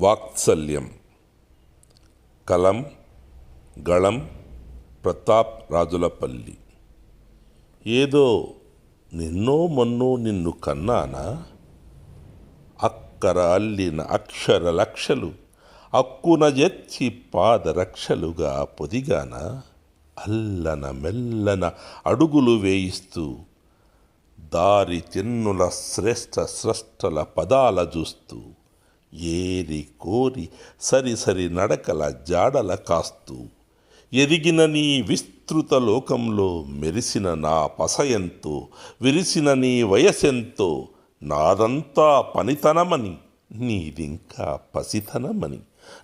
వాత్సల్యం. కలం గళం ప్రతాప్ రాజులపల్లి. ఏదో నిన్నో మొన్నో నిన్ను కన్నానా? అక్కర అల్లిన అక్షర లక్షలు అక్కున జెచ్చి పాదరక్షలుగా పొదిగాన? అల్లన మెల్లన అడుగులు వేయిస్తూ దారి చిన్నుల శ్రేష్ఠ స్రష్టల పదాల చూస్తూ ఏరి కోరి సరి సరి నడకల జాడల కాస్తూ. ఎదిగిన నీ విస్తృత లోకంలో మెరిసిన నా పసయంతో విరిసిన నీ వయసెంతో నాదంతా పనితనమని నీదింకా పసితనమని.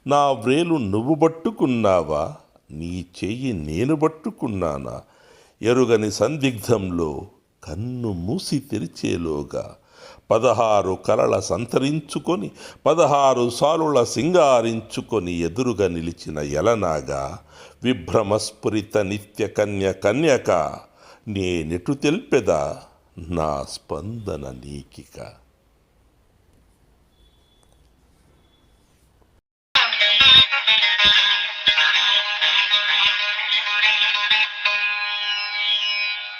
నా వ్రేలు నువ్వు పట్టుకున్నావా? నీ చెయ్యి నేను పట్టుకున్నానా? ఎరుగని సందిగ్ధంలో కన్ను మూసి తెరిచేలోగా పదహారు కలల సంతరించుకొని పదహారు సాలుల సింగారించుకొని ఎదురుగా నిలిచిన ఎలనాగా విభ్రమస్ఫురిత నిత్య కన్య కన్యక నేనెటు తెలిపెదా నా స్పందన నీకిక.